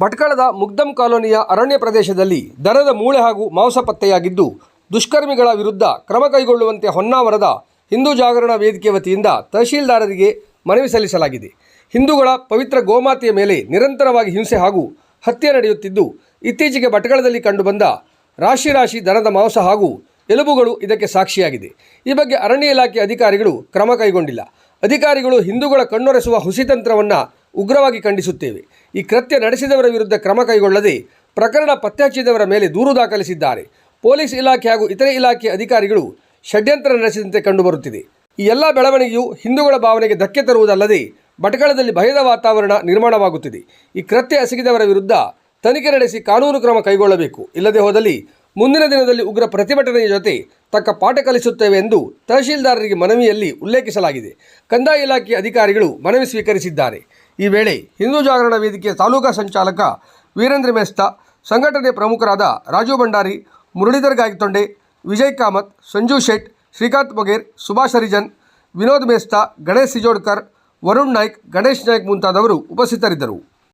ಭಟ್ಕಳದ ಮುಗ್ದಂ ಕಾಲೋನಿಯ ಅರಣ್ಯ ಪ್ರದೇಶದಲ್ಲಿ ದನದ ಮೂಳೆ ಹಾಗೂ ಮಾಂಸ ಪತ್ತೆಯಾಗಿದ್ದು, ದುಷ್ಕರ್ಮಿಗಳ ವಿರುದ್ಧ ಕ್ರಮ ಕೈಗೊಳ್ಳುವಂತೆ ಹೊನ್ನಾವರದ ಹಿಂದೂ ಜಾಗರಣ ವೇದಿಕೆ ವತಿಯಿಂದ ತಹಶೀಲ್ದಾರರಿಗೆ ಮನವಿ ಸಲ್ಲಿಸಲಾಗಿದೆ. ಹಿಂದೂಗಳ ಪವಿತ್ರ ಗೋಮಾತೆಯ ಮೇಲೆ ನಿರಂತರವಾಗಿ ಹಿಂಸೆ ಹಾಗೂ ಹತ್ಯೆ ನಡೆಯುತ್ತಿದ್ದು, ಇತ್ತೀಚೆಗೆ ಭಟ್ಕಳದಲ್ಲಿ ಕಂಡುಬಂದ ರಾಶಿ ರಾಶಿ ದನದ ಮಾಂಸ ಹಾಗೂ ಎಲುಬುಗಳು ಇದಕ್ಕೆ ಸಾಕ್ಷಿಯಾಗಿದೆ. ಈ ಬಗ್ಗೆ ಅರಣ್ಯ ಇಲಾಖೆ ಅಧಿಕಾರಿಗಳು ಕ್ರಮ ಕೈಗೊಂಡಿಲ್ಲ. ಅಧಿಕಾರಿಗಳು ಹಿಂದೂಗಳ ಕಣ್ಣೊರೆಸುವ ಹುಸಿತಂತ್ರವನ್ನು ಉಗ್ರವಾಗಿ ಖಂಡಿಸುತ್ತೇವೆ. ಈ ಕೃತ್ಯ ನಡೆಸಿದವರ ವಿರುದ್ಧ ಕ್ರಮ ಕೈಗೊಳ್ಳದೆ ಪ್ರಕರಣ ಪತ್ತೆ ಹಚ್ಚಿದವರ ಮೇಲೆ ದೂರು ದಾಖಲಿಸಿದ್ದಾರೆ. ಪೊಲೀಸ್ ಇಲಾಖೆ ಹಾಗೂ ಇತರೆ ಇಲಾಖೆ ಅಧಿಕಾರಿಗಳು ಷಡ್ಯಂತ್ರ ನಡೆಸಿದಂತೆ ಕಂಡುಬರುತ್ತಿದೆ. ಈ ಎಲ್ಲ ಬೆಳವಣಿಗೆಯು ಹಿಂದೂಗಳ ಭಾವನೆಗೆ ಧಕ್ಕೆ ತರುವುದಲ್ಲದೆ ಬಟಗಳದಲ್ಲಿ ಭಯದ ವಾತಾವರಣ ನಿರ್ಮಾಣವಾಗುತ್ತಿದೆ. ಈ ಕೃತ್ಯ ಎಸಗಿದವರ ವಿರುದ್ಧ ತನಿಖೆ ನಡೆಸಿ ಕಾನೂನು ಕ್ರಮ ಕೈಗೊಳ್ಳಬೇಕು. ಇಲ್ಲದೆ ಹೋದಲ್ಲಿ ಮುಂದಿನ ದಿನದಲ್ಲಿ ಉಗ್ರ ಪ್ರತಿಭಟನೆಯ ಜೊತೆ ತಕ್ಕ ಪಾಠ ಕಲಿಸುತ್ತೇವೆ ಎಂದು ತಹಶೀಲ್ದಾರರಿಗೆ ಮನವಿಯಲ್ಲಿ ಉಲ್ಲೇಖಿಸಲಾಗಿದೆ. ಕಂದಾಯ ಇಲಾಖೆ ಅಧಿಕಾರಿಗಳು ಮನವಿ ಸ್ವೀಕರಿಸಿದ್ದಾರೆ. ಈ ವೇಳೆ ಹಿಂದೂ ಜಾಗರಣ ವೇದಿಕೆಯ ತಾಲೂಕಾ ಸಂಚಾಲಕ ವೀರೇಂದ್ರ ಮೇಸ್ತ, ಸಂಘಟನೆ ಪ್ರಮುಖರಾದ ರಾಜು ಭಂಡಾರಿ, ಮುರಳೀಧರ್ ಗಾಯತೊಂಡೆ ವಿಜಯ್ ಕಾಮತ್, ಸಂಜು ಶೆಟ್, ಶ್ರೀಕಾಂತ್ ಬಗೇರ್ ಸುಭಾಷ್ ಹರಿಜನ್, ವಿನೋದ್ ಮೇಸ್ತಾ, ಗಣೇಶ್ ಸಿಜೋಡ್ಕರ್, ವರುಣ್ ನಾಯ್ಕ್, ಗಣೇಶ್ ನಾಯ್ಕ್ ಮುಂತಾದವರು ಉಪಸ್ಥಿತರಿದ್ದರು.